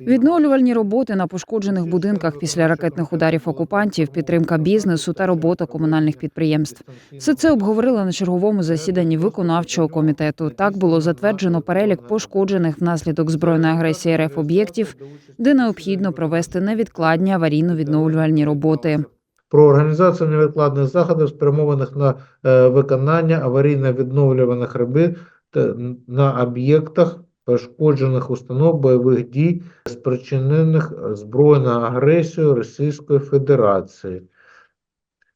Відновлювальні роботи на пошкоджених будинках після ракетних ударів окупантів, підтримка бізнесу та робота комунальних підприємств. Все це обговорили на черговому засіданні виконавчого комітету. Так було затверджено перелік пошкоджених внаслідок збройної агресії РФ об'єктів, де необхідно провести невідкладні аварійно-відновлювальні роботи. про організацію невідкладних заходів, спрямованих на е, виконання аварійно-відновлюваних робіт та на об'єктах пошкоджених установ бойових дій, спричинених збройною агресією Російської Федерації.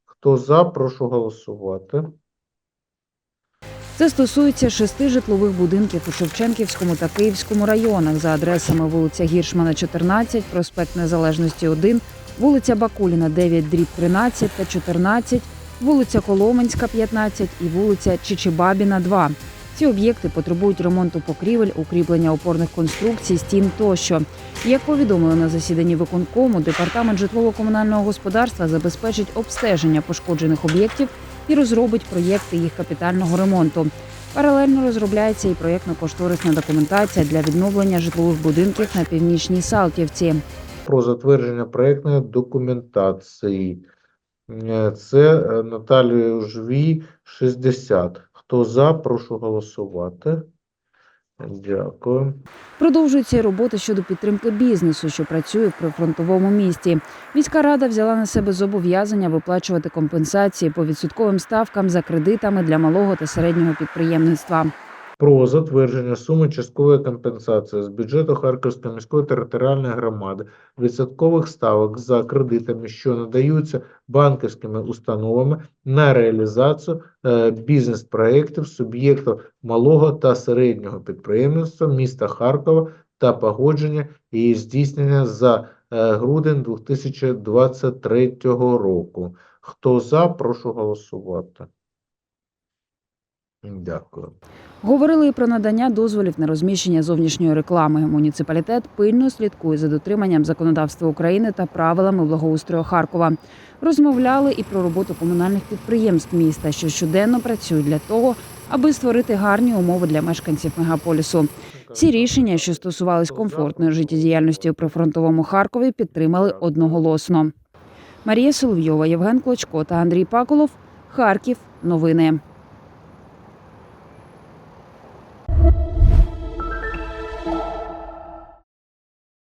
Хто за, прошу голосувати. Це стосується шести житлових будинків у Шевченківському та Київському районах за адресами вулиця Гіршмана, 14, проспект Незалежності 1, вулиця Бакуліна, 9, дріб 13 та 14, вулиця Коломенська, 15 і вулиця Чичибабіна, 2. Ці об'єкти потребують ремонту покрівель, укріплення опорних конструкцій, стін тощо. Як повідомили на засіданні виконкому, департамент житлово-комунального господарства забезпечить обстеження пошкоджених об'єктів і розробить проєкти їх капітального ремонту. Паралельно розробляється і проєктно-кошторисна документація для відновлення житлових будинків на північній Салтівці. про затвердження проектної документації. Е, Це е, Наталія Жвій, 60. Хто за, прошу голосувати. Дякую. Продовжуються роботи щодо підтримки бізнесу, що працює в прифронтовому місті. Міська рада взяла на себе зобов'язання виплачувати компенсації по відсотковим ставкам за кредитами для малого та середнього підприємництва. Про затвердження суми часткової компенсації з бюджету Харківської міської територіальної громади відсоткових ставок за кредитами, що надаються банківськими установами на реалізацію е, бізнес-проєктів суб'єктів малого та середнього підприємництва міста Харкова та погодження її здійснення за е, грудень 2023 року. Хто за, прошу голосувати. Дякую. Говорили і про надання дозволів на розміщення зовнішньої реклами. Муніципалітет пильно слідкує за дотриманням законодавства України та правилами благоустрою Харкова. Розмовляли і про роботу комунальних підприємств міста, що щоденно працюють для того, аби створити гарні умови для мешканців мегаполісу. Всі рішення, що стосувались комфортної життєдіяльності у прифронтовому Харкові, підтримали одноголосно. Марія Соловйова, Євген Клочко та Андрій Паколов. Харків. Новини.